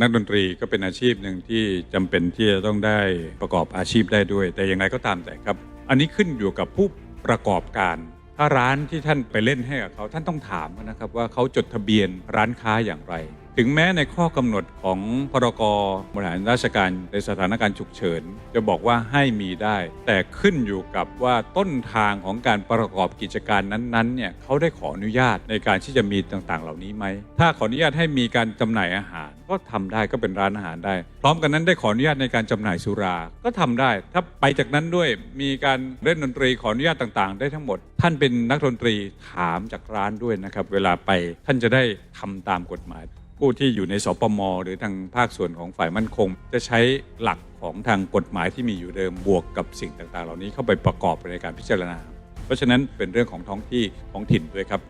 นักดนตรีก็เป็นอาชีพหนึ่งที่จำเป็นที่จะต้องได้ประกอบอาชีพได้ด้วย แต่อย่างไรก็ตามแต่ครับ อันนี้ขึ้นอยู่กับผู้ประกอบการ ถ้าร้านที่ท่านไปเล่นให้กับเขาท่านต้องถามนะครับว่าเขาจดทะเบียนร้านค้าอย่างไร ถึงแม้ในข้อกำหนดของพรกบริหารราชการในสถานการณ์ฉุกเฉิน จะบอกว่าให้มีได้ แต่ขึ้นอยู่กับว่าต้นทางของการประกอบกิจการนั้นๆเนี่ยเขาได้ขออนุญาตในการที่จะมีต่างๆ เหล่านี้ไหม ถ้าขออนุญาตให้มีการจำหน่ายอาหาร ก็ทำได้ก็เป็นร้านอาหารได้ พร้อมกันนั้นได้ขออนุญาตในการจำหน่ายสุรา ก็ทำได้ ถ้าไปจากนั้นด้วยมีการเล่นดนตรีขออนุญาตต่างๆ ได้ทั้งหมด ท่านเป็นนักดนตรีถามจากร้านด้วยนะครับ เวลาไปท่านจะได้ทำตามกฎหมาย ผู้ที่อยู่ในสปมหรือทางภาคส่วนของฝ่ายมั่นคง จะใช้หลักของทางกฎหมายที่มีอยู่เดิมบวกกับสิ่งต่างๆ เหล่านี้เข้าไปประกอบในการพิจารณา เพราะฉะนั้นเป็นเรื่องของท้องที่ของถิ่นด้วยครับ